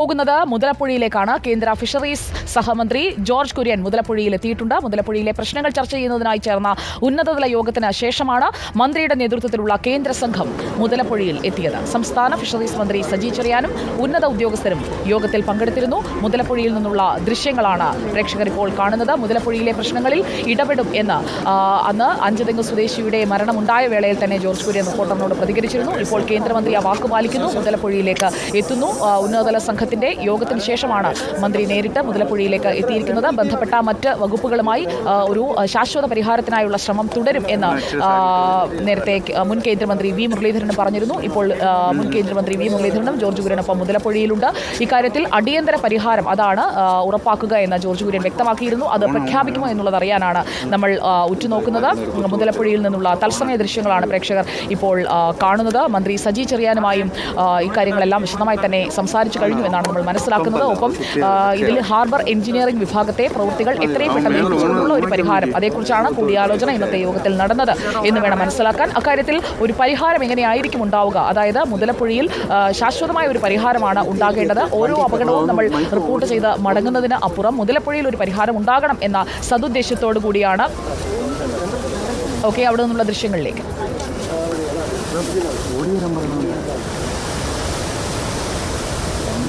പോകുന്നത് മുതലപ്പുഴയിലേക്കാണ് കേന്ദ്ര ഫിഷറീസ് സഹമന്ത്രി ജോർജ് കുര്യൻ മുതലപ്പുഴയിൽ എത്തിയിട്ടുണ്ട് മുതലപ്പുഴയിലെ പ്രശ്നങ്ങൾ ചർച്ച ചെയ്യുന്നതിനായി ചേർന്ന ഉന്നതതല യോഗത്തിന് ശേഷമാണ് മന്ത്രിയുടെ നേതൃത്വത്തിലുള്ള കേന്ദ്ര സംഘം മുതലപ്പുഴയിൽ എത്തിയത്. സംസ്ഥാന ഫിഷറീസ് മന്ത്രി സജി ചെറിയാനും ഉന്നത ഉദ്യോഗസ്ഥരും യോഗത്തിൽ പങ്കെടുത്തിരുന്നു. മുതലപ്പുഴയിൽ നിന്നുള്ള ദൃശ്യങ്ങളാണ് പ്രേക്ഷകർ ഇപ്പോൾ കാണുന്നത്. മുതലപ്പുഴയിലെ പ്രശ്നങ്ങളിൽ ഇടപെടും എന്ന് അന്ന് അഞ്ചുതെങ്ങ് സ്വദേശിയുടെ മരണമുണ്ടായ വേളയിൽ തന്നെ ജോർജ് കുര്യൻ റിപ്പോർട്ടറിനോട് പ്രതികരിച്ചിരുന്നു. ഇപ്പോൾ കേന്ദ്രമന്ത്രി ആ വാക്ക് പാലിക്കുന്നു. മുതലപ്പുഴയിലേക്ക് എത്തുന്നു. ഉന്നതതല ഉന്നതതല സംഘത്തിന്റെ യോഗത്തിന് ശേഷമാണ് മന്ത്രി നേരിട്ട് മുതലപ്പുഴയിലേക്ക് എത്തിയിരിക്കുന്നത്. ബന്ധപ്പെട്ട മറ്റ് വകുപ്പുകളുമായി ഒരു ശാശ്വത പരിഹാരത്തിനായുള്ള ശ്രമം തുടരും എന്ന് നേരത്തെ മുൻ കേന്ദ്രമന്ത്രി വി മുരളീധരൻ പറഞ്ഞിരുന്നു. ഇപ്പോൾ മുൻ കേന്ദ്രമന്ത്രി വി മുരളീധരനും ജോർജ് കുര്യനൊപ്പം മുതലപ്പുഴയിലുണ്ട്. ഇക്കാര്യത്തിൽ അടിയന്തര പരിഹാരം അതാണ് ഉറപ്പാക്കുക എന്ന് ജോർജ് കുര്യൻ വ്യക്തമാക്കിയിരുന്നു. അത് പ്രഖ്യാപിക്കുമോ എന്നുള്ളത് അറിയാനാണ് നമ്മൾ ഉറ്റുനോക്കുന്നത്. മുതലപ്പുഴയിൽ നിന്നുള്ള തത്സമയ ദൃശ്യങ്ങളാണ് പ്രേക്ഷകർ ഇപ്പോൾ കാണുന്നത്. മന്ത്രി സജി ചെറിയാനുമായും ഇക്കാര്യങ്ങളെല്ലാം വിശദമായി തന്നെ സംസാരിച്ചു കഴിഞ്ഞു എന്നാണ് നമ്മൾ മനസ്സിലാക്കുന്നത്. ഒപ്പം ഇതിൽ ഹാർബർ എഞ്ചിനീയറിംഗ് വിഭാഗത്തെ പ്രവൃത്തികൾ എത്രയും പെട്ടെന്ന് ഏൽപ്പിച്ചുകൊണ്ടുള്ള ഒരു പരിഹാരം. അതേക്കുറിച്ചാണ് കൂടിയാലോചന ഇന്നത്തെ യോഗത്തിൽ നടന്നത്. എന്ന് വേണം മനസ്സിലാക്കാൻ. അക്കാര്യത്തിൽ ഒരു പരിഹാരം എങ്ങനെയായിരിക്കും ഉണ്ടാവുക? അതായത് മുതലപ്പുഴയിൽ ശാശ്വതമായ ഒരു പരിഹാരമാണ് ഉണ്ടാകേണ്ടത്. ഓരോ അപകടവും നമ്മൾ റിപ്പോർട്ട് ചെയ്ത് മടങ്ങുന്നതിന് അപ്പുറം മുതലപ്പുഴയിൽ ഒരു പരിഹാരം ഉണ്ടാകണം എന്ന സതുദ്ദേശത്തോടു കൂടിയാണ്. ഓക്കെ അവിടെ നിന്നുള്ള ദൃശ്യങ്ങളിലേക്ക്.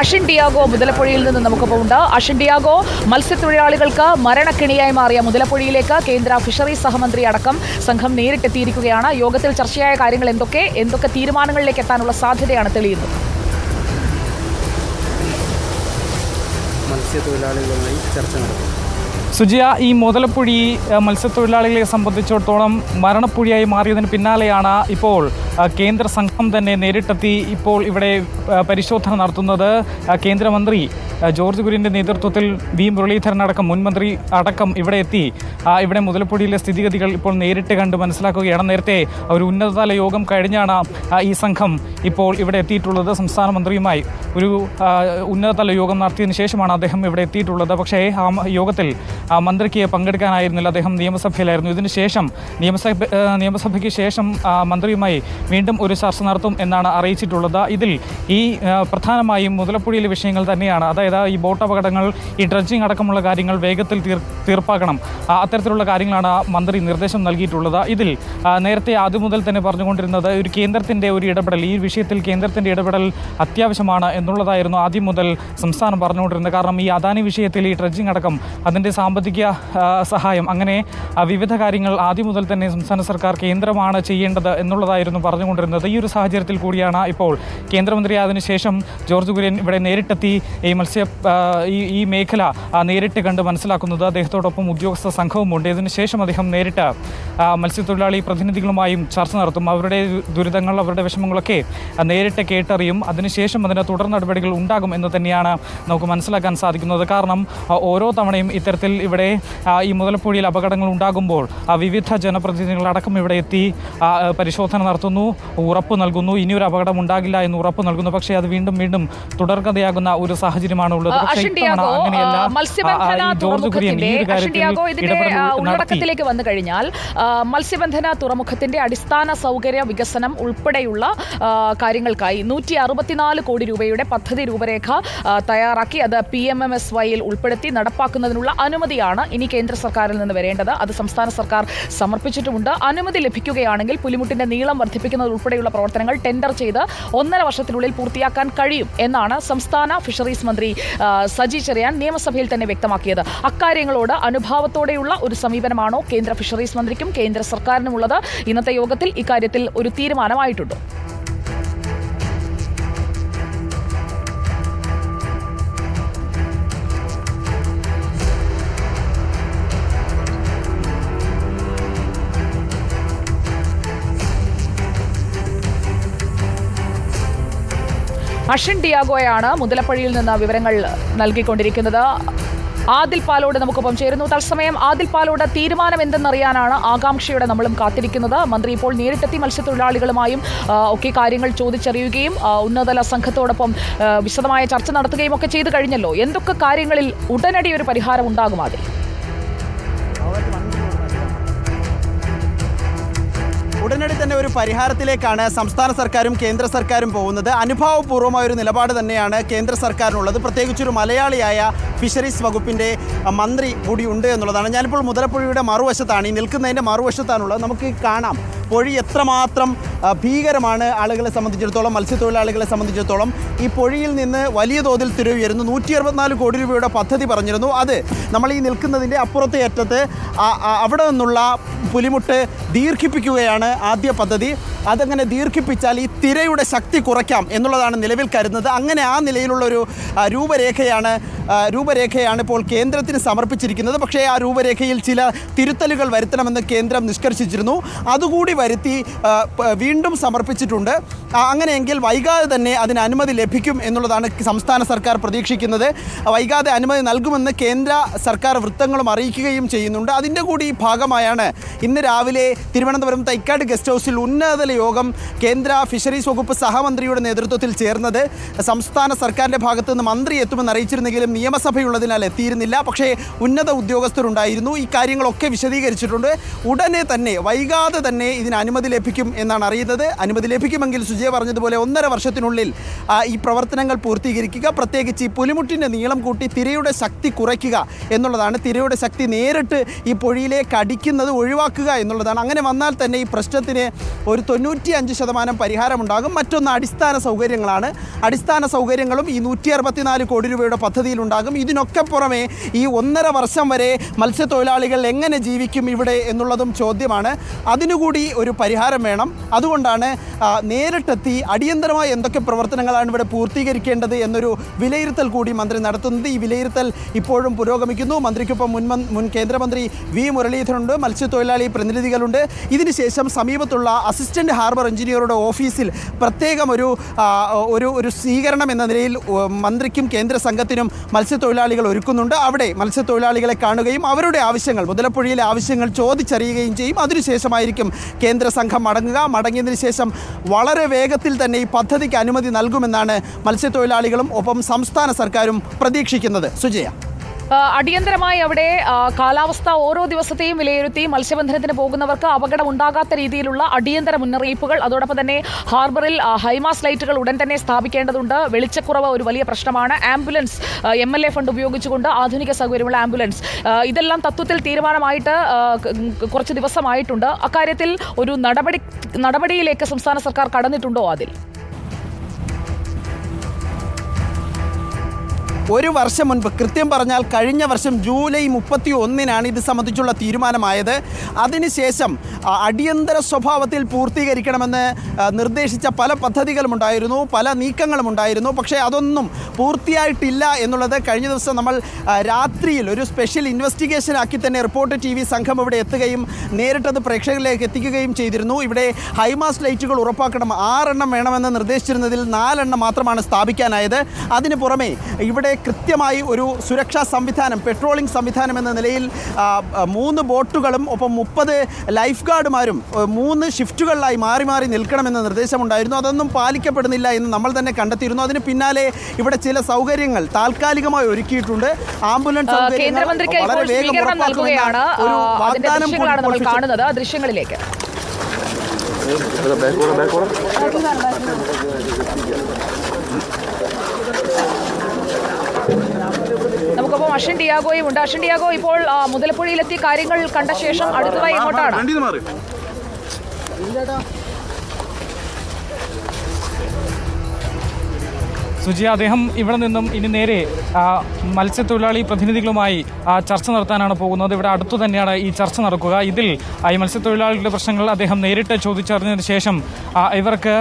അഷിൻ ഡിയാഗോ മുതലപ്പുഴയിൽ നിന്ന് നമുക്കൊപ്പം ഉണ്ട് അഷിൻ ഡിയാഗോ മത്സ്യത്തൊഴിലാളികൾക്ക് മരണക്കിണിയായി മാറിയ മുതലപ്പുഴയിലേക്ക് കേന്ദ്ര ഫിഷറീസ് സഹമന്ത്രി അടക്കം സംഘം നേരിട്ടെത്തിയിരിക്കുകയാണ്. യോഗത്തിൽ ചർച്ചയായ കാര്യങ്ങൾ എന്തൊക്കെ എന്തൊക്കെ തീരുമാനങ്ങളിലേക്ക് എത്താനുള്ള സാധ്യതയാണ് തെളിയുന്നത്. മത്സ്യത്തൊഴിലാളികളുമായി ചർച്ച നടത്തും. സുജിയ ഈ മുതലപ്പുഴി മത്സ്യത്തൊഴിലാളികളെ സംബന്ധിച്ചിടത്തോളം മരണപ്പുഴിയായി മാറിയതിന് പിന്നാലെയാണ് ഇപ്പോൾ കേന്ദ്ര സംഘം തന്നെ നേരിട്ടെത്തി ഇപ്പോൾ ഇവിടെ പരിശോധന നടത്തുന്നത്. കേന്ദ്രമന്ത്രി ജോർജ് കുര്യന്റെ നേതൃത്വത്തിൽ വി. മുരളീധരൻ അടക്കം മുൻമന്ത്രി അടക്കം ഇവിടെ എത്തി. ഇവിടെ മുതലപ്പൊടിയിലെ സ്ഥിതിഗതികൾ ഇപ്പോൾ നേരിട്ട് കണ്ട് മനസ്സിലാക്കുകയാണ്. നേരത്തെ ഒരു ഉന്നതതല യോഗം കഴിഞ്ഞാണ് ഈ സംഘം ഇപ്പോൾ ഇവിടെ എത്തിയിട്ടുള്ളത്. സംസ്ഥാന മന്ത്രിയുമായി ഒരു ഉന്നതതല യോഗം നടത്തിയതിനു ശേഷമാണ് അദ്ദേഹം ഇവിടെ എത്തിയിട്ടുള്ളത്. പക്ഷേ ആ യോഗത്തിൽ മന്ത്രിക്ക് പങ്കെടുക്കാനായിരുന്നില്ല. അദ്ദേഹം നിയമസഭയിലായിരുന്നു. ഇതിനുശേഷം നിയമസഭ നിയമസഭയ്ക്ക് ശേഷം മന്ത്രിയുമായി വീണ്ടും ഒരു ചർച്ച നടത്തും എന്നാണ് അറിയിച്ചിട്ടുള്ളത്. ഇതിൽ ഈ പ്രധാനമായും മുതലപ്പുഴയിലെ വിഷയങ്ങൾ തന്നെയാണ്. അതായത് ഈ ബോട്ട് അപകടങ്ങൾ ഈ ഡ്രഡ്ജിങ് അടക്കമുള്ള കാര്യങ്ങൾ വേഗത്തിൽ തീർ തീർപ്പാക്കണം. അത്തരത്തിലുള്ള കാര്യങ്ങളാണ് മന്ത്രി നിർദ്ദേശം നൽകിയിട്ടുള്ളത്. ഇതിൽ നേരത്തെ ആദ്യം മുതൽ തന്നെ പറഞ്ഞുകൊണ്ടിരുന്നത് ഒരു കേന്ദ്രത്തിന്റെ ഒരു ഇടപെടൽ ഈ വിഷയത്തിൽ കേന്ദ്രത്തിന്റെ ഇടപെടൽ അത്യാവശ്യമാണ് എന്നുള്ളതായിരുന്നു ആദ്യം മുതൽ സംസ്ഥാനം പറഞ്ഞുകൊണ്ടിരുന്നത്. കാരണം ഈ അദാനി വിഷയത്തിൽ ഈ ഡ്രഡ്ജിങ് അടക്കം അതിന്റെ സാമ്പത്തിക സഹായം അങ്ങനെ വിവിധ കാര്യങ്ങൾ ആദ്യം മുതൽ തന്നെ സംസ്ഥാന സർക്കാർ കേന്ദ്രമാണ് ചെയ്യേണ്ടത് എന്നുള്ളതായിരുന്നു പറഞ്ഞുകൊണ്ടിരുന്നത് ഈ ഒരു സാഹചര്യത്തിൽ കൂടിയാണ് ഇപ്പോൾ. കേന്ദ്രമന്ത്രി അതിനുശേഷം ജോർജ് കുര്യൻ ഇവിടെ നേരിട്ടെത്തി ഈ മത്സ്യ ഈ മേഖല നേരിട്ട് കണ്ട് മനസ്സിലാക്കുന്നത്. അദ്ദേഹത്തോടൊപ്പം ഉദ്യോഗസ്ഥ സംഘവുമുണ്ട് ഇതിനുശേഷം അദ്ദേഹം നേരിട്ട് മത്സ്യത്തൊഴിലാളി പ്രതിനിധികളുമായും ചർച്ച നടത്തും. അവരുടെ ദുരിതങ്ങൾ അവരുടെ വിഷമങ്ങളൊക്കെ നേരിട്ട് കേട്ടറിയും. അതിനുശേഷം അതിന് തുടർ നടപടികൾ ഉണ്ടാകും എന്ന് തന്നെയാണ് നമുക്ക് മനസ്സിലാക്കാൻ സാധിക്കുന്നത്. കാരണം ഓരോ തവണയും ഇത്തരത്തിൽ ഇവിടെ ഈ മുതലപ്പുഴയിൽ അപകടങ്ങൾ ഉണ്ടാകുമ്പോൾ വിവിധ ജനപ്രതിനിധികളടക്കം ഇവിടെ എത്തി പരിശോധന നടത്തുന്നു. ഉറപ്പ് നൽകുന്നു. ഒരു അപകടം ഉണ്ടാകില്ല എന്ന് ഉറപ്പ് നൽകുന്നു. പക്ഷേ അത് വീണ്ടും വീണ്ടും തുടർക്കഥയാകുന്ന ഒരു സാഹചര്യമാണ് ഉള്ളത്. പക്ഷേ ഇത്തവണ അങ്ങനെയല്ല. ജോർജ് കുര്യൻ ഈ ഒരു കാര്യത്തിൽ ഉള്ളടക്കത്തിലേക്ക് വന്നു കഴിഞ്ഞാൽ മത്സ്യബന്ധന തുറമുഖത്തിന്റെ അടിസ്ഥാന സൗകര്യ വികസനം ഉൾപ്പെടെയുള്ള കാര്യങ്ങൾക്കായി നൂറ്റി അറുപത്തിനാല് കോടി രൂപയുടെ പദ്ധതി രൂപരേഖ തയ്യാറാക്കി അത് പി എം എം എസ് വൈയിൽ ഉൾപ്പെടുത്തി നടപ്പാക്കുന്നതിനുള്ള അനുമതിയാണ് ഇനി കേന്ദ്ര സർക്കാരിൽ നിന്ന് വരേണ്ടത്. അത് സംസ്ഥാന സർക്കാർ സമർപ്പിച്ചിട്ടുമുണ്ട്. അനുമതി ലഭിക്കുകയാണെങ്കിൽ പുലിമുട്ടിന്റെ നീളം വർദ്ധിപ്പിക്കുക സംസ്കരിക്കുന്നത് ഉൾപ്പെടെയുള്ള പ്രവർത്തനങ്ങൾ ടെൻഡർ ചെയ്ത് ഒന്നര വർഷത്തിനുള്ളിൽ പൂർത്തിയാക്കാൻ കഴിയും എന്നാണ് സംസ്ഥാന ഫിഷറീസ് മന്ത്രി സജി ചെറിയാൻ നിയമസഭയിൽ തന്നെ വ്യക്തമാക്കിയത്. അക്കാര്യങ്ങളോട് അനുഭാവത്തോടെയുള്ള ഒരു സമീപനമാണോ കേന്ദ്ര ഫിഷറീസ് മന്ത്രിക്കും കേന്ദ്ര സർക്കാരിനുമുള്ളത്? ഇന്നത്തെ യോഗത്തിൽ ഇക്കാര്യത്തിൽ ഒരു തീരുമാനമായിട്ടുണ്ടോ. അഷിൻ ഡിയാഗോയാണ് മുതലപ്പള്ളിയിൽ നിന്ന് വിവരങ്ങൾ നൽകിക്കൊണ്ടിരിക്കുന്നത്. ആദിൽ പാലോട് നമുക്കൊപ്പം ചേരുന്നു. തത്സമയം ആദിൽ പാലോട് തീരുമാനം എന്തെന്നറിയാനാണ് ആകാംക്ഷയോടെ നമ്മളും കാത്തിരിക്കുന്നത്. മന്ത്രി ഇപ്പോൾ നേരിട്ടെത്തി മത്സ്യത്തൊഴിലാളികളുമായും ഒക്കെ കാര്യങ്ങൾ ചോദിച്ചറിയുകയും ഉന്നതതല സംഘത്തോടൊപ്പം വിശദമായ ചർച്ച നടത്തുകയും ഒക്കെ ചെയ്തു കഴിഞ്ഞല്ലോ. എന്തൊക്കെ കാര്യങ്ങളിൽ ഉടനടി ഒരു പരിഹാരം ഉണ്ടാകും ആദിൽ? തന്നെ ഒരു പരിഹാരത്തിലേക്കാണ് സംസ്ഥാന സർക്കാരും കേന്ദ്ര സർക്കാരും പോകുന്നത്. അനുഭാവപൂർവമായ ഒരു നിലപാട് തന്നെയാണ് കേന്ദ്ര സർക്കാരിനുള്ളത്. പ്രത്യേകിച്ചൊരു മലയാളിയായ ഫിഷറീസ് വകുപ്പിന്റെ മന്ത്രി കൂടി ഉണ്ട് എന്നുള്ളതാണ്. ഞാനിപ്പോൾ മുതലപ്പുഴയുടെ മറുവശത്താണ്. ഈ നിൽക്കുന്നതിന്റെ മറുവശത്താണുള്ളത്. നമുക്ക് കാണാം. പൊഴി എത്രമാത്രം ഭീകരമാണ് ആളുകളെ സംബന്ധിച്ചിടത്തോളം മത്സ്യത്തൊഴിലാളികളെ സംബന്ധിച്ചിടത്തോളം. ഈ പൊഴിയിൽ നിന്ന് വലിയ തോതിൽ തിരവുയരുന്നു. നൂറ്റി അറുപത്തിനാല് കോടി രൂപയുടെ പദ്ധതി പറഞ്ഞിരുന്നു. അത് നമ്മൾ ഈ നിൽക്കുന്നതിന്റെ അപ്പുറത്തെ അറ്റത്ത് അവിടെ നിന്നുള്ള പുലിമുട്ട് ദീർഘിപ്പിക്കുകയാണ് ആദ്യ പദ്ധതി. അതങ്ങനെ ദീർഘിപ്പിച്ചാൽ ഈ തിരയുടെ ശക്തി കുറയ്ക്കാം എന്നുള്ളതാണ് നിലവിൽ കരുതുന്നത്. അങ്ങനെ ആ നിലയിലുള്ളൊരു ഒരു രൂപരേഖയാണ് ആ, രൂപരേഖയാണ് ഇപ്പോൾ കേന്ദ്രത്തിന് സമർപ്പിച്ചിരിക്കുന്നത്. പക്ഷേ ആ രൂപരേഖയിൽ ചില തിരുത്തലുകൾ വരുത്തണമെന്ന് കേന്ദ്രം നിഷ്കർഷിച്ചിരുന്നു. അതുകൂടി വരുത്തി വീണ്ടും സമർപ്പിച്ചിട്ടുണ്ട്. അങ്ങനെയെങ്കിൽ വൈകാതെ തന്നെ അതിന് അനുമതി ലഭിക്കും എന്നുള്ളതാണ് സംസ്ഥാന സർക്കാർ പ്രതീക്ഷിക്കുന്നത്. വൈകാതെ അനുമതി നൽകുമെന്ന് കേന്ദ്ര സർക്കാർ വൃത്തങ്ങളും അറിയിക്കുകയും ചെയ്യുന്നുണ്ട്. അതിന്റെ കൂടി ഭാഗമായാണ് ഇന്ന് രാവിലെ തിരുവനന്തപുരം തൈക്കാട് ഗസ്റ്റ് ഹൗസിൽ ഉന്നതതല യോഗം കേന്ദ്ര ഫിഷറീസ് വകുപ്പ് സഹമന്ത്രിയുടെ നേതൃത്വത്തിൽ ചേർന്നത്. സംസ്ഥാന സർക്കാരിന്റെ ഭാഗത്തുനിന്ന് മന്ത്രി എത്തുമെന്ന് അറിയിച്ചിരുന്നെങ്കിലും നിയമസഭയുള്ളതിനാൽ എത്തിയിരുന്നില്ല. പക്ഷേ ഉന്നത ഉദ്യോഗസ്ഥരുണ്ടായിരുന്നു. ഈ കാര്യങ്ങളൊക്കെ വിശദീകരിച്ചിട്ടുണ്ട്. ഉടനെ തന്നെ വൈകാതെ തന്നെ ഇതിന് അനുമതി ലഭിക്കും എന്നാണ് അറിയുന്നത്. അനുമതി ലഭിക്കുമെങ്കിൽ സുജയ പറഞ്ഞതുപോലെ ഒന്നര വർഷത്തിനുള്ളിൽ ഈ പ്രവർത്തനങ്ങൾ പൂർത്തീകരിക്കുക. പ്രത്യേകിച്ച് ഈ പുലിമുട്ടിന്റെ നീളം കൂട്ടി തിരയുടെ ശക്തി കുറയ്ക്കുക എന്നുള്ളതാണ്. തിരയുടെ ശക്തി നേരിട്ട് ഈ പൊഴിയിലേക്ക് അടിക്കുന്നത് ഒഴിവാക്കുക എന്നുള്ളതാണ്. അങ്ങനെ വന്നാൽ തന്നെ ഈ പ്രശ്നത്തിന് ഒരു തൊണ്ണൂറ്റി അഞ്ച് ശതമാനം പരിഹാരമുണ്ടാകും. മറ്റൊന്ന് അടിസ്ഥാന സൗകര്യങ്ങളാണ്. അടിസ്ഥാന സൗകര്യങ്ങളും ഈ നൂറ്റി അറുപത്തിനാല് കോടി രൂപയുടെ പദ്ധതിയിലുണ്ടാകും. ഇതിനൊക്കെ പുറമെ ഈ ഒന്നര വർഷം വരെ മത്സ്യത്തൊഴിലാളികൾ എങ്ങനെ ജീവിക്കും ഇവിടെ എന്നുള്ളതും ചോദ്യമാണ്. അതിനുകൂടി ഒരു പരിഹാരം വേണം. അതുകൊണ്ടാണ് നേരിട്ടെത്തി അടിയന്തരമായി എന്തൊക്കെ പ്രവർത്തനങ്ങളാണ് ഇവിടെ പൂർത്തീകരിക്കേണ്ടത് എന്നൊരു വിലയിരുത്തൽ കൂടി മന്ത്രി നടത്തുന്നത്. ഈ വിലയിരുത്തൽ ഇപ്പോഴും പുരോഗമിക്കുന്നു. മന്ത്രിക്കൊപ്പം മുൻ മുൻ കേന്ദ്രമന്ത്രി വി. മുരളീധരനുണ്ട്. മത്സ്യത്തൊഴിലാളി പ്രതിനിധികളുണ്ട്. ഇതിനുശേഷം സമീപത്തുള്ള അസിസ്റ്റന്റ് ഹാർബർ എഞ്ചിനീയറുടെ ഓഫീസിൽ പ്രത്യേകം ഒരു ഒരു ഒരു സ്വീകരണം എന്ന നിലയിൽ മന്ത്രിക്കും കേന്ദ്ര സംഘത്തിനും മത്സ്യത്തൊഴിലാളികൾ ഒരുക്കുന്നുണ്ട്. അവിടെ മത്സ്യത്തൊഴിലാളികളെ കാണുകയും അവരുടെ ആവശ്യങ്ങൾ മുതലപ്പുഴയിലെ ആവശ്യങ്ങൾ ചോദിച്ചറിയുകയും ചെയ്യും. അതിനുശേഷമായിരിക്കും കേന്ദ്ര സംഘം മടങ്ങുക. മടങ്ങിയതിനു ശേഷം വളരെ വേഗത്തിൽ തന്നെ ഈ പദ്ധതിക്ക് അനുമതി നൽകുമെന്നാണ് മത്സ്യത്തൊഴിലാളികളും ഒപ്പം സംസ്ഥാന സർക്കാരും പ്രതീക്ഷിക്കുന്നത്. സുജയ. അടിയന്തരമായി അവിടെ കാലാവസ്ഥ ഓരോ ദിവസത്തെയും വിലയിരുത്തി മത്സ്യബന്ധനത്തിന് പോകുന്നവർക്ക് അപകടം ഉണ്ടാകാത്ത രീതിയിലുള്ള അടിയന്തര മുന്നറിയിപ്പുകൾ അതോടൊപ്പം തന്നെ ഹാർബറിൽ ഹൈമാസ് ലൈറ്റുകൾ ഉടൻ തന്നെ സ്ഥാപിക്കേണ്ടതുണ്ട്. വെളിച്ചക്കുറവ് ഒരു വലിയ പ്രശ്നമാണ്. Ambulance M L A fund ഉപയോഗിച്ചുകൊണ്ട് ആധുനിക സൗകര്യമുള്ള ആംബുലൻസ്. ഇതെല്ലാം തത്വത്തിൽ തീരുമാനമായിട്ട് കുറച്ച് ദിവസമായിട്ടുണ്ട്. അക്കാര്യത്തിൽ ഒരു നടപടി നടപടിയിലേക്ക് സംസ്ഥാന സർക്കാർ കടന്നിട്ടുണ്ടോ അതിൽ? ഒരു വർഷം മുൻപ് കൃത്യം പറഞ്ഞാൽ കഴിഞ്ഞ വർഷം ജൂലൈ മുപ്പത്തി ഒന്നിനാണ് ഇത് സംബന്ധിച്ചുള്ള തീരുമാനമായത്. അതിനുശേഷം അടിയന്തര സ്വഭാവത്തിൽ പൂർത്തീകരിക്കണമെന്ന് നിർദ്ദേശിച്ച പല പദ്ധതികളുമുണ്ടായിരുന്നു പല നീക്കങ്ങളുമുണ്ടായിരുന്നു. പക്ഷേ അതൊന്നും പൂർത്തിയായിട്ടില്ല എന്നുള്ളത് കഴിഞ്ഞ ദിവസം നമ്മൾ രാത്രിയിൽ ഒരു സ്പെഷ്യൽ ഇൻവെസ്റ്റിഗേഷൻ ആക്കി തന്നെ റിപ്പോർട്ട് ടി വി സംഘം ഇവിടെ എത്തുകയും നേരിട്ടത് പ്രേക്ഷകരിലേക്ക് എത്തിക്കുകയും ചെയ്തിരുന്നു. ഇവിടെ ഹൈമാസ് ലൈറ്റുകൾ ഉറപ്പാക്കണം ആറെണ്ണം വേണമെന്ന് നിർദ്ദേശിച്ചിരുന്നതിൽ നാലെണ്ണം മാത്രമാണ് സ്ഥാപിക്കാനായത്. അതിന് പുറമെ ഇവിടെ കൃത്യമായി ഒരു സുരക്ഷാ സംവിധാനം പെട്രോളിംഗ് സംവിധാനം എന്ന നിലയിൽ മൂന്ന് ബോട്ടുകളും ഒപ്പം മുപ്പത് ലൈഫ് ഗാർഡുമാരും മൂന്ന് ഷിഫ്റ്റുകളിലായി മാറി മാറി നിൽക്കണമെന്ന നിർദ്ദേശമുണ്ടായിരുന്നു. അതൊന്നും പാലിക്കപ്പെടുന്നില്ല എന്ന് നമ്മൾ തന്നെ കണ്ടെത്തിയിരുന്നു. അതിന് പിന്നാലെ ഇവിടെ ചില സൗകര്യങ്ങൾ താൽക്കാലികമായി ഒരുക്കിയിട്ടുണ്ട്. ആംബുലൻസ് സൗകര്യങ്ങൾ ഇപ്പോൾ വേഗം സ്വീകരണം ഉറപ്പാക്കുമെന്ന നൽകുകയാണ് ഒരു ആ, അതിന്റെ വാഗ്ദാനം കൂടി ദൃശ്യങ്ങളാണ് നമ്മൾ ഇപ്പോൾ കാണുന്നത് ആ ദൃശ്യങ്ങളിലേക്ക് നമുക്കൊപ്പം അഷൻ ഡിയാഗോയും ഉണ്ട്. അഷൻ ഡിയാഗോ ഇപ്പോൾ മുതലപ്പുഴയിലെത്തി കാര്യങ്ങൾ കണ്ട ശേഷം അടുത്തതായി എങ്ങോട്ടാണ്? സുജി അദ്ദേഹം ഇവിടെ നിന്നും ഇനി നേരെ മത്സ്യത്തൊഴിലാളി പ്രതിനിധികളുമായി ചർച്ച നടത്താനാണ് പോകുന്നത്. ഇവിടെ അടുത്തു തന്നെയാണ് ഈ ചർച്ച നടക്കുക. ഇതിൽ ഈ മത്സ്യത്തൊഴിലാളികളുടെ പ്രശ്നങ്ങൾ അദ്ദേഹം നേരിട്ട് ചോദിച്ചറിഞ്ഞതിന് ശേഷം ഇവർക്ക്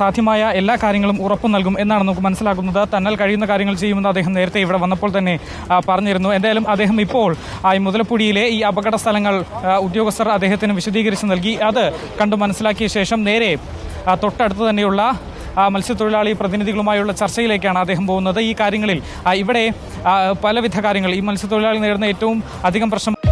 സാധ്യമായ എല്ലാ കാര്യങ്ങളും ഉറപ്പു നൽകും എന്നാണ് നമുക്ക് മനസ്സിലാക്കുന്നത് തന്നാൽ കഴിയുന്ന കാര്യങ്ങൾ ചെയ്യുമെന്ന് അദ്ദേഹം നേരത്തെ ഇവിടെ വന്നപ്പോൾ തന്നെ പറഞ്ഞിരുന്നു. എന്തായാലും അദ്ദേഹം ഇപ്പോൾ ഈ മുതലപ്പുഴിയിലെ ഈ അപകട സ്ഥലങ്ങൾ ഉദ്യോഗസ്ഥർ അദ്ദേഹത്തിന് വിശദീകരിച്ച് നൽകി. അത് കണ്ടു മനസ്സിലാക്കിയ ശേഷം നേരെ തൊട്ടടുത്ത് തന്നെയുള്ള മത്സ്യത്തൊഴിലാളി പ്രതിനിധികളുമായുള്ള ചർച്ചയിലേക്കാണ് അദ്ദേഹം പോകുന്നത്. ഈ കാര്യങ്ങളിൽ ഇവിടെ പലവിധ കാര്യങ്ങൾ. ഈ മത്സ്യത്തൊഴിലാളി നേരിടുന്ന ഏറ്റവും അധികം പ്രശ്നം